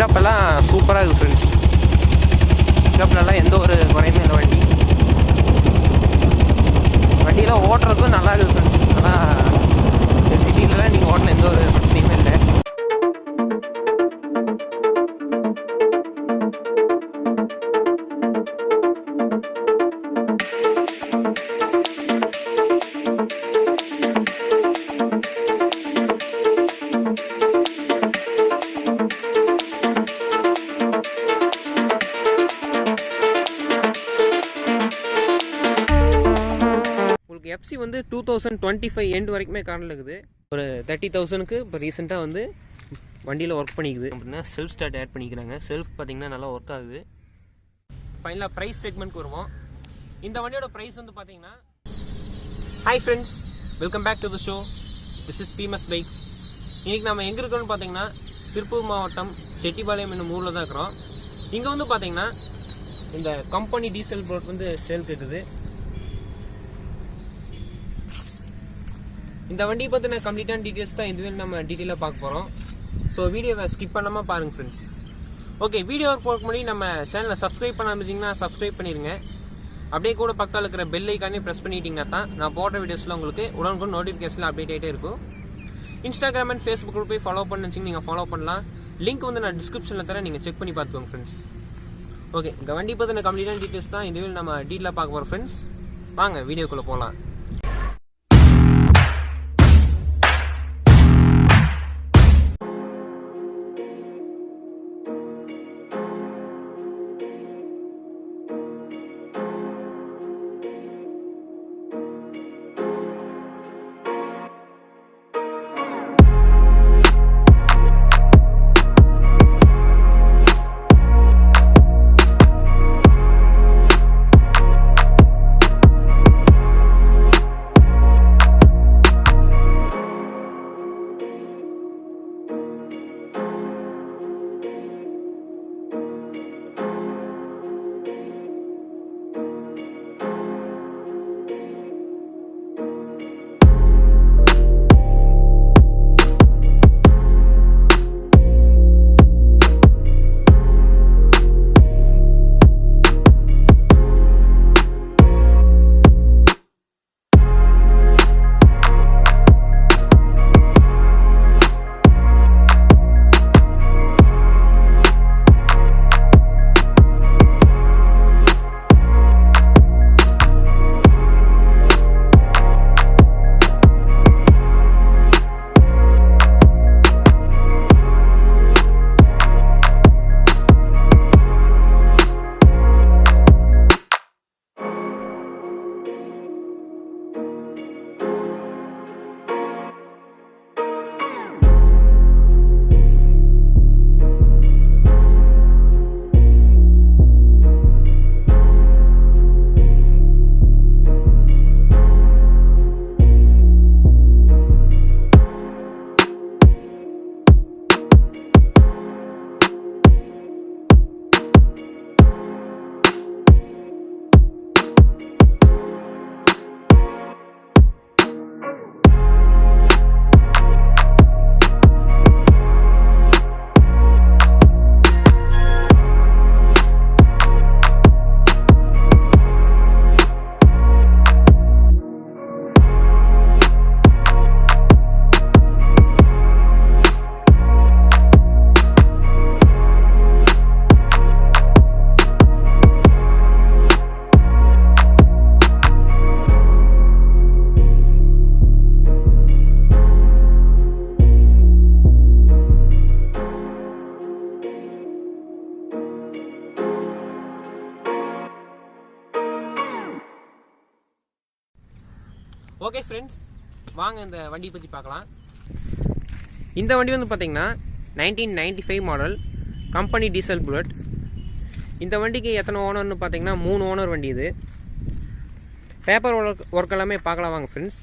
Pickup எல்லாம் சூப்பராக இருக்குது ஃப்ரெண்ட்ஸ் பிக்கப்லலாம் எந்த ஒரு குறையுமே இல்லை வண்டி. வண்டியெலாம் ஓட்டுறதுக்கும் நல்லா இருக்குது ஃப்ரெண்ட்ஸ் ஆனால் சிட்டிலலாம் நீங்கள் ஓட்டின எந்த ஒரு two thousand twenty five end வரைக்குமே காரில் இருக்குது. ஒரு தேர்ட்டி தௌசண்ட்க்கு இப்போ ரீசெண்டாக வந்து வண்டியில் ஒர்க் பண்ணிக்குது. அப்படின்னா செல்ஃப் ஸ்டார்ட் ஆட் பண்ணிக்கிறாங்க. செல்ஃப் பார்த்தீங்கன்னா நல்லா ஒர்க் ஆகுது. ஃபைனலாக ப்ரைஸ் செக்மெண்ட்க்கு வருவோம். இந்த வண்டியோட ப்ரைஸ் வந்து பார்த்தீங்கன்னா hi friends welcome back to the show this is BMS bikes இன்றைக்கி நம்ம எங்கே இருக்கோம்னு பார்த்தீங்கன்னா திருப்பூர் மாவட்டம் செட்டிபாளையம் என்னும் ஊரில் தான் இருக்கிறோம். இங்கே வந்து பார்த்தீங்கன்னா இந்த கம்பெனி டீசல் போட் வந்து சேல் இருக்குது இந்த வண்டி பற்றின கம்ப்ளீட்டான டீட்டெயில்ஸ் தான் இதுவே நம்ம டீட்டெயிலாக பார்க்க போகிறோம் ஸோ வீடியோவை ஸ்கிப் பண்ணாமல் பாருங்கள் ஃப்ரெண்ட்ஸ் ஓகே வீடியோ போகிறக்கு முன்னாடி நம்ம சேனலை சப்ஸ்கிரைப் பண்ணாம இருந்தீங்கன்னா சப்ஸ்கிரைப் பண்ணிடுங்க அப்படியே கூட பக்கத்தில் இருக்கிற பெல் ஐக்கானே ப்ரெஸ் பண்ணிட்டீங்கன்னா தான் நான் போடுற வீடியோஸில் உங்களுக்கு உடனுக்குடன் நோட்டிஃபிகேஷன் அப்டேட் ஆகிட்டே இருக்கும். இன்ஸ்டாகிராம் அண்ட் ஃபேஸ்புக் போய் ஃபாலோ பண்ணி நீங்கள் ஃபாலோ பண்ணலாம். லிங்க் வந்து நான் டிஸ்கிரிப்ஷனில் தரேன் நீங்கள் செக் பண்ணி பார்த்துக்கோங்க ஃப்ரெண்ட்ஸ் ஓகே இந்த வண்டி பற்றின கம்ப்ளீட்டான டீட்டெயில்ஸ் தான் இதுவே நம்ம டீட்டெயிலாக பார்க்க போகிறோம் ஃப்ரெண்ட்ஸ் வாங்க வீடியோக்குள்ளே போகலாம் வாங்க இந்த வண்டியை பற்றி பார்க்கலாம். இந்த வண்டி வந்து பார்த்தீங்கன்னா nineteen ninety five model company diesel Bullet இந்த வண்டிக்கு எத்தனை ஓனர்னு பார்த்தீங்கன்னா மூணு ஓனர் வண்டி இது. பேப்பர் ஒர்க் ஒர்க் எல்லாமே பார்க்கலாம் வாங்க ஃப்ரெண்ட்ஸ்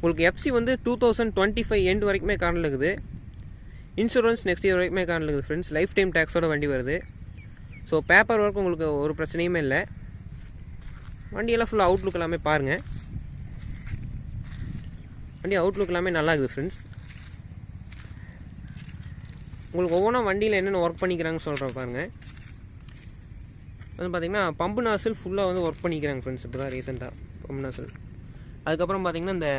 உங்களுக்கு எஃப்சி வந்து two thousand twenty five end வரைக்குமே காரணம் இருக்குது இன்சூரன்ஸ் நெக்ஸ்ட் இயர் வரைக்குமே காரணம் இருக்குது ஃப்ரெண்ட்ஸ் லைஃப் டைம் டேக்ஸோட வண்டி வருது. ஸோ பேப்பர் ஒர்க் உங்களுக்கு ஒரு பிரச்சனையுமே இல்லை. வண்டியெல்லாம் ஃபுல்லாக அவுட்லுக் எல்லாமே பாருங்கள் வண்டி அவுட்லுக் எல்லாமே நல்லா இருக்குது ஃப்ரெண்ட்ஸ் உங்களுக்கு ஒவ்வொன்றும் வண்டியில் என்னென்ன ஒர்க் பண்ணிக்கிறாங்கன்னு சொல்கிறேன் பாருங்க. வந்து பார்த்தீங்கன்னா பம்பு நாசில் ஃபுல்லாக வந்து ஒர்க் பண்ணிக்கிறாங்க ஃப்ரெண்ட்ஸ் இப்போ தான் ரீசெண்டாக பம்பு நாசில் அதுக்கப்புறம் பார்த்தீங்கன்னா இந்த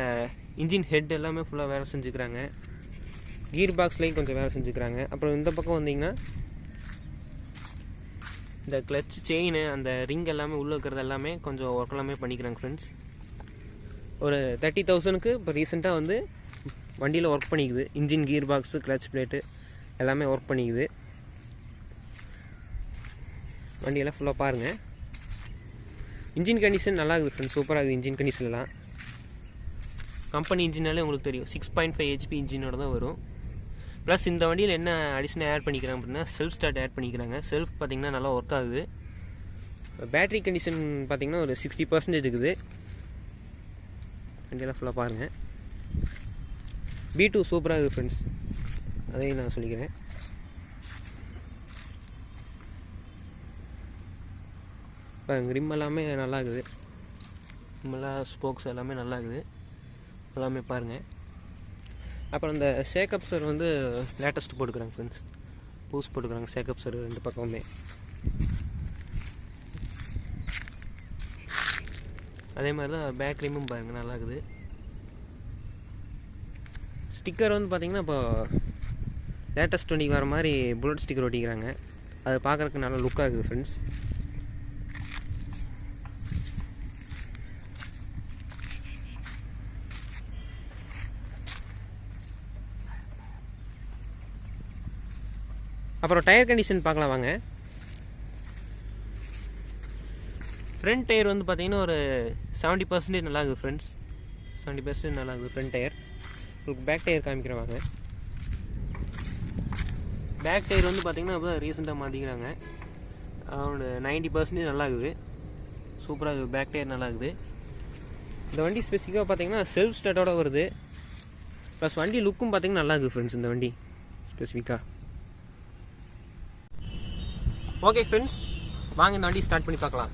இன்ஜின் ஹெட் எல்லாமே ஃபுல்லாக வேலை செஞ்சுக்கிறாங்க. கீர் பாக்ஸ்லேயும் கொஞ்சம் வேலை செஞ்சுக்கிறாங்க. அப்புறம் இந்த பக்கம் வந்தீங்கன்னா இந்த கிளச் செயின் அந்த ரிங் எல்லாமே உள்ளே இருக்கிறது எல்லாமே கொஞ்சம் ஒர்க் எல்லாமே பண்ணிக்கிறாங்க ஃப்ரெண்ட்ஸ் ஒரு தேர்ட்டி தௌசண்ட்க்கு இப்போ ரீசெண்டாக வந்து வண்டியில் work பண்ணிக்குது. Engine gear box clutch plate எல்லாமே ஒர்க் பண்ணிக்குது. வண்டியெல்லாம் ஃபுல்லாக பாருங்கள் இன்ஜின் கண்டிஷன் நல்லா இருக்குது ஃப்ரெண்ட்ஸ் சூப்பராக இருக்குது இன்ஜின் கண்டிஷன்லாம் கம்பெனி இன்ஜினாலே உங்களுக்கு தெரியும். சிக்ஸ் பாயிண்ட் ஃபைவ் ஹெச்பி இன்ஜினோட தான் வரும். ப்ளஸ் இந்த வண்டியில் என்ன அடிஷனாக ஆட் பண்ணிக்கிறாங்க அப்படின்னா செல்ஃப் ஸ்டார்ட் ஆட் பண்ணிக்கிறாங்க. செல்ஃப் பார்த்தீங்கன்னா நல்லா ஒர்க் ஆகுது. பேட்டரி கண்டிஷன் பார்த்திங்கன்னா ஒரு சிக்ஸ்டி பர்சன்டேஜ் இருக்குது. வண்டியெல்லாம் ஃபுல்லாக பாருங்கள் பி டூ சூப்பராக இருக்குது ஃப்ரெண்ட்ஸ் அதையும் நான் சொல்லிக்கிறேன். இப்போ ரிம் எல்லாமே நல்லா இருக்குது. ரிம்மெல்லாம் ஸ்போக்ஸ் எல்லாமே நல்லா இருக்குது. எல்லாமே பாருங்கள் அப்புறம் இந்த சேக்கப் சார் வந்து லேட்டஸ்ட் போட்டுக்கிறாங்க ஃப்ரெண்ட்ஸ் பூஸ் போட்டுக்கிறாங்க சேக்கப் சார் ரெண்டு பக்கமுமே. அதே மாதிரி தான் பேக் பாருங்கள் நல்லா இருக்குது ஸ்டிக்கர் வந்து பார்த்திங்கன்னா இப்போ லேட்டஸ்ட் டுவெண்ட்டிக்கு வர மாதிரி புல்லட் ஸ்டிக்கர் ஒட்டிக்கிறாங்க. அது பார்க்குறக்கு நல்லா லுக்காக இருக்குது ஃப்ரெண்ட்ஸ் அப்புறம் டயர் கண்டிஷன் பார்க்கலாம் வாங்க. ஃப்ரண்ட் டயர் வந்து பார்த்தீங்கன்னா ஒரு செவன்ட்டி பர்சன்டேஜ் நல்லா இருக்குது ஃப்ரெண்ட்ஸ் செவன்ட்டி பர்சன்டேஜ் நல்லா இருக்குது ஃப்ரண்ட் டயர் உங்களுக்கு பேக் டயர் காமிக்கிறேன் வாங்க. பேக் டயர் வந்து பார்த்தீங்கன்னா இப்போ ரீசெண்டாக மாற்றிக்கிறாங்க அவனோட நைன்ட்டி பர்சன்டேஜ் நல்லா இருக்குது. சூப்பராக இருக்குது பேக் டயர் நல்லா இருக்குது. இந்த வண்டி ஸ்பெசிஃபிக்காக பார்த்தீங்கன்னா செல்ஃப் ஸ்டார்ட்டோட வருது. ப்ளஸ் வண்டி லுக்கும் பார்த்தீங்கன்னா நல்லா இருக்குது ஃப்ரெண்ட்ஸ் இந்த வண்டி. ஸ்பெசிஃபிக்காக ஓகே ஃப்ரெண்ட்ஸ் வாங்க இந்த வண்டி ஸ்டார்ட் பண்ணி பார்க்கலாம்.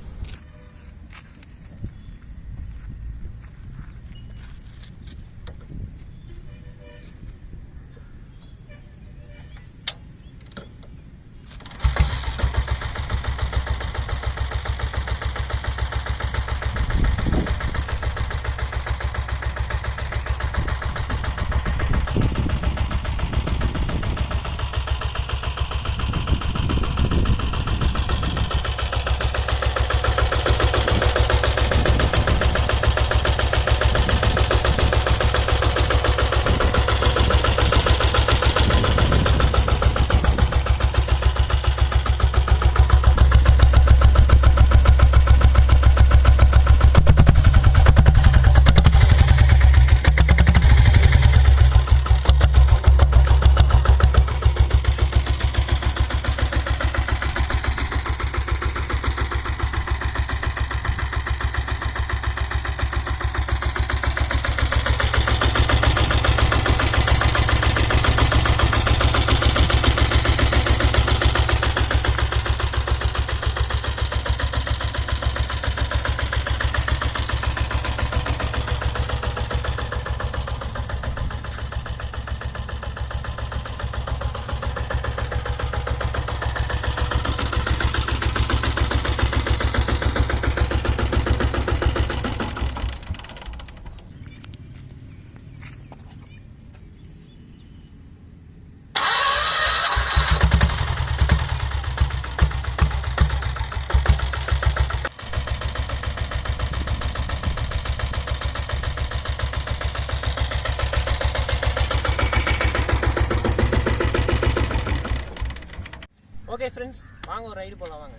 ஓகே ஃப்ரெண்ட்ஸ் வாங்க ஒரு ரைடு போகலாம் வாங்க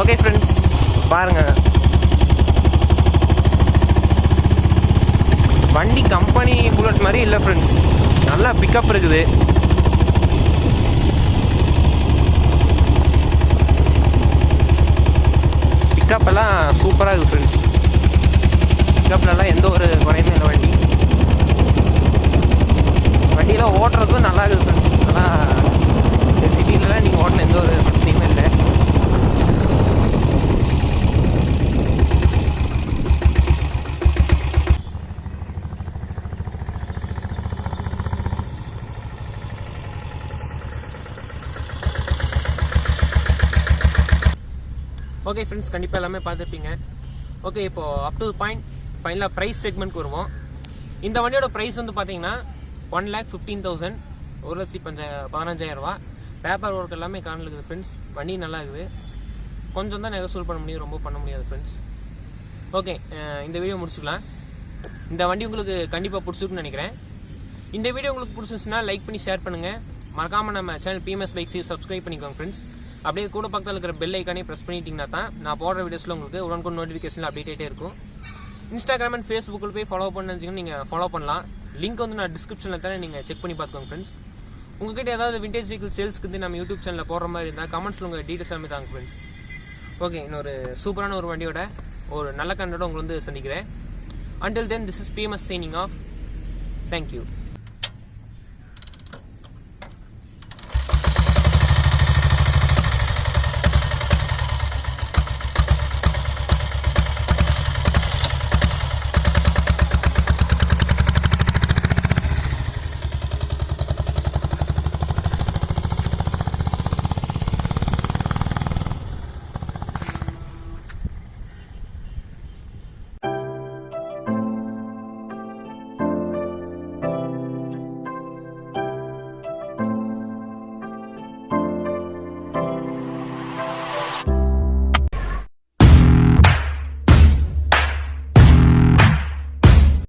ஓகே ஃப்ரெண்ட்ஸ் பாருங்க. வண்டி கம்பெனி புல்லட் மாதிரி இல்லை ஃப்ரெண்ட்ஸ் நல்லா பிக்கப் இருக்குது. பிக்கப் எல்லாம் சூப்பராக இருக்குது ஃப்ரெண்ட்ஸ் பிக்கப்லலாம் எந்த ஒரு குறையுமே இல்லை வண்டி. வண்டியெல்லாம் ஓட்டுறதுக்கும் நல்லா இருக்குது ஃப்ரெண்ட்ஸ் நல்லா சிட்டிலலாம் நீங்கள் ஓட்டல எந்த ஒரு பிரச்சனையுமே இல்லை ஓகே ஃப்ரெண்ட்ஸ் கண்டிப்பாக எல்லாமே பார்த்துருப்பீங்க. ஓகே இப்போ அப் டு பாயிண்ட் ஃபைனலாக ப்ரைஸ் செக்மெண்ட்க்கு வருவோம். இந்த வண்டியோட ப்ரைஸ் வந்து பார்த்தீங்கன்னா ஒன் லேக் ஃபிஃப்டீன் தௌசண்ட் ஒரு லட்சத்தி பஞ்ச பதினஞ்சாயிரம் ரூபா. பேப்பர் ஒர்க் எல்லாமே காணல இருக்குது ஃப்ரெண்ட்ஸ் வண்டி நல்லா இருக்குது. கொஞ்சம் தான் நெகசூல் பண்ண முடியும் ரொம்ப பண்ண முடியாது ஃப்ரெண்ட்ஸ் ஓகே இந்த வீடியோ முடிச்சுக்கலாம். இந்த வண்டி உங்களுக்கு கண்டிப்பாக பிடிச்சிருக்குன்னு நினைக்கிறேன். இந்த வீடியோ உங்களுக்கு பிடிச்சிருந்துச்சுன்னா லைக் பண்ணி ஷேர் பண்ணுங்கள் மறக்காமல் நம்ம சேனல் பிஎம்எஸ் பைக்ஸையும் சப்ஸ்கிரைப் பண்ணிக்கோங்க ஃப்ரெண்ட்ஸ் அப்படியே கூட பக்கத்தில் இருக்கிற பெல் ஐக்கானே ப்ரெஸ் பண்ணிட்டீங்கன்னா தான் நான் போடுற வீடியோஸில் உங்களுக்கு உடனுக்கு நோட்டிஃபிகேஷன் அப்டேட் ஆகிட்டே இருக்கும். இன்ஸ்டாகிராம் அண்ட் ஃபேஸ்புக்கில் போய் ஃபாலோ பண்ணி நீங்கள் ஃபாலோ பண்ணலாம். லிங்க் வந்து நான் டிஸ்கிரிப்ஷனில் தானே நீங்கள் செக் பண்ணி பார்த்துக்கோங்க ஃப்ரெண்ட்ஸ் உங்ககிட்ட ஏதாவது விண்டேஜ் வெஹிக்கிள் சேல்ஸ்க்கு வந்து நம்ம யூடியூப் சேனலில் போடுற மாதிரி இருந்தால் கமெண்ட்ஸில் உங்கள் டீட்டெயில்ஸ் எல்லாமே தாங்க ஃப்ரெண்ட்ஸ் ஓகே இன்னொரு சூப்பரான ஒரு வண்டியோட ஒரு நல்ல கண்டோட உங்களை வந்து சந்திக்கிறேன். Until then this is BMS signing off thank you